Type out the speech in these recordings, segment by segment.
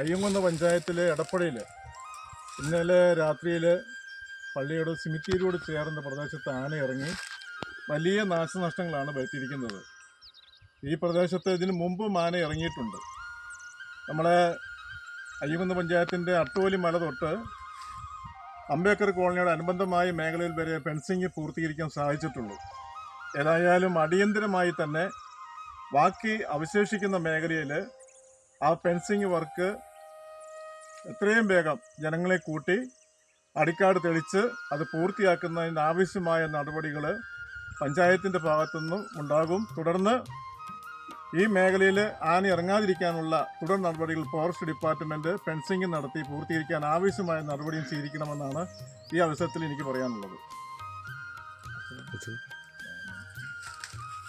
അയ്യങ്കുന്ന് പഞ്ചായത്തിലെ എടപ്പുഴയിൽ ഇന്നലെ രാത്രിയിൽ പള്ളിയോട് സിമിറ്റീരിയോട് ചേർന്ന പ്രദേശത്ത് ആന ഇറങ്ങി വലിയ നാശനഷ്ടങ്ങളാണ് വരുത്തിയിരിക്കുന്നത്. ഈ പ്രദേശത്ത് ഇതിനു മുമ്പും ആന ഇറങ്ങിയിട്ടുണ്ട്. നമ്മളെ അയ്യങ്കുന്ന് പഞ്ചായത്തിന്റെ അട്ടോലി മല തൊട്ട് അംബേദ്കർ കോളനിയുടെ അനുബന്ധമായ മേഖലയിൽ വരെ ഫെൻസിങ് പൂർത്തീകരിക്കാൻ സാധിച്ചിട്ടുള്ളൂ. ഏതായാലും അടിയന്തിരമായി തന്നെ ബാക്കി അവശേഷിക്കുന്ന മേഖലയിൽ ആ ഫെൻസിങ് വർക്ക് എത്രയും വേഗം ജനങ്ങളെ കൂട്ടി അടിക്കാട് തെളിച്ച് അത് പൂർത്തിയാക്കുന്നതിന് ആവശ്യമായ നടപടികൾ പഞ്ചായത്തിന്റെ ഭാഗത്തുനിന്നും ഉണ്ടാകും. തുടർന്ന് ഈ മേഖലയിൽ ആന ഇറങ്ങാതിരിക്കാനുള്ള തുടർ നടപടികൾ ഫോറസ്റ്റ് ഡിപ്പാർട്ട്മെന്റ് ഫെൻസിങ് നടത്തി പൂർത്തീകരിക്കാൻ ആവശ്യമായ നടപടിയും സ്വീകരിക്കണമെന്നാണ് ഈ അവസരത്തിൽ എനിക്ക് പറയാനുള്ളത്.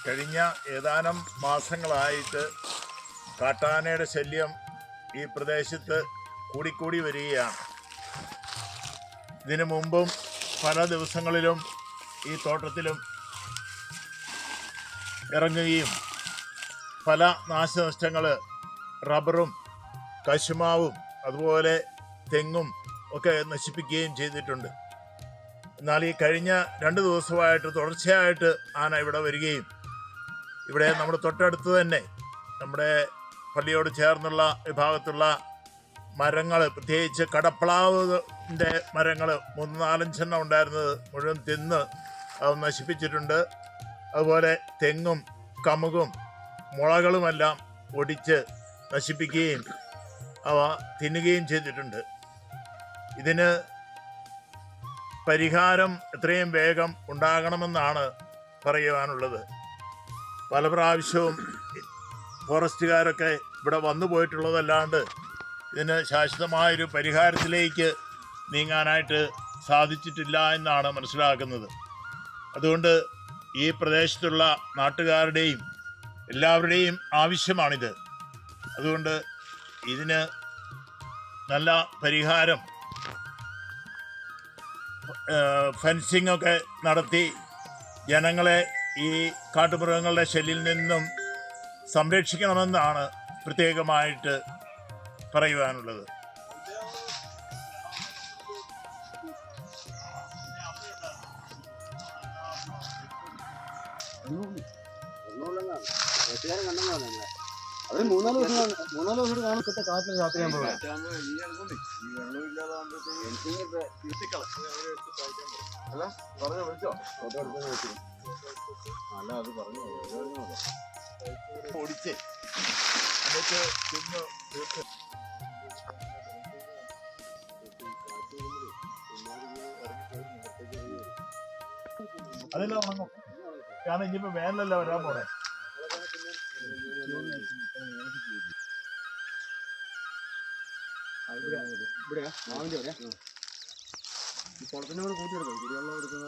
കഴിഞ്ഞ ഏതാനും മാസങ്ങളായിട്ട് കാട്ടാനയുടെ ശല്യം ഈ പ്രദേശത്ത് കൂടിക്കൂടി വരികയാണ്. ഇതിനു മുമ്പും പല ദിവസങ്ങളിലും ഈ തോട്ടത്തിലും ഇറങ്ങുകയും പല നാശനഷ്ടങ്ങൾ റബ്ബറും കശുമാവും അതുപോലെ തെങ്ങും ഒക്കെ നശിപ്പിക്കുകയും ചെയ്തിട്ടുണ്ട്. എന്നാൽ ഈ കഴിഞ്ഞ രണ്ട് ദിവസമായിട്ട് തുടർച്ചയായിട്ട് ആന ഇവിടെ വരികയും ഇവിടെ നമ്മുടെ തൊട്ടടുത്ത് തന്നെ നമ്മുടെ പള്ളിയോട് ചേർന്നുള്ള വിഭാഗത്തുള്ള മരങ്ങൾ പ്രത്യേകിച്ച് കടപ്ലാവിന്റെ മരങ്ങൾ മൂന്ന് നാലഞ്ചെണ്ണം ഉണ്ടായിരുന്നത് മുഴുവൻ തിന്ന് അത് നശിപ്പിച്ചിട്ടുണ്ട്. അതുപോലെ തെങ്ങും കമുകും മുളകളുമെല്ലാം ഒടിച്ച് നശിപ്പിക്കുകയും അവ തിന്നുകയും ചെയ്തിട്ടുണ്ട്. ഇതിന് പരിഹാരം എത്രയും വേഗം ഉണ്ടാകണമെന്നാണ് പറയുവാനുള്ളത്. പല പ്രാവശ്യവും ഫോറസ്റ്റുകാരൊക്കെ ഇവിടെ വന്നു പോയിട്ടുള്ളതല്ലാണ്ട് ഇതിന് ശാശ്വതമായൊരു പരിഹാരത്തിലേക്ക് നീങ്ങാനായിട്ട് സാധിച്ചിട്ടില്ല എന്നാണ് മനസ്സിലാക്കുന്നത്. അതുകൊണ്ട് ഈ പ്രദേശത്തുള്ള നാട്ടുകാരുടെയും എല്ലാവരുടെയും ആവശ്യമാണിത്. അതുകൊണ്ട് ഇതിന് നല്ല പരിഹാരം ഫെൻസിങ്ങൊക്കെ നടത്തി ജനങ്ങളെ ഈ കാട്ടുമൃഗങ്ങളുടെ ശല്യിൽ നിന്നും സംരക്ഷിക്കണമെന്നാണ് പ്രത്യേകമായിട്ട് പറയുവാനുള്ളത്. മൂന്നാൽ അല്ല പറഞ്ഞു വിളിച്ചോ അല്ല അത് പറഞ്ഞു. ഓടിച്ച് എന്നിട്ട് തിന്ന് തീർത്ത് അതല്ല ഉണങ്ങും. കാരണം ഇനിയിപ്പോ വേനലല്ല വരാൻ പോണേ. ഇവിടെ മാവിന്റെ അവിടെ ഈ കുളത്തിന്റെ കൂടെ കൂട്ടി എടുക്കാം കുടിവെള്ളം എടുക്കുന്ന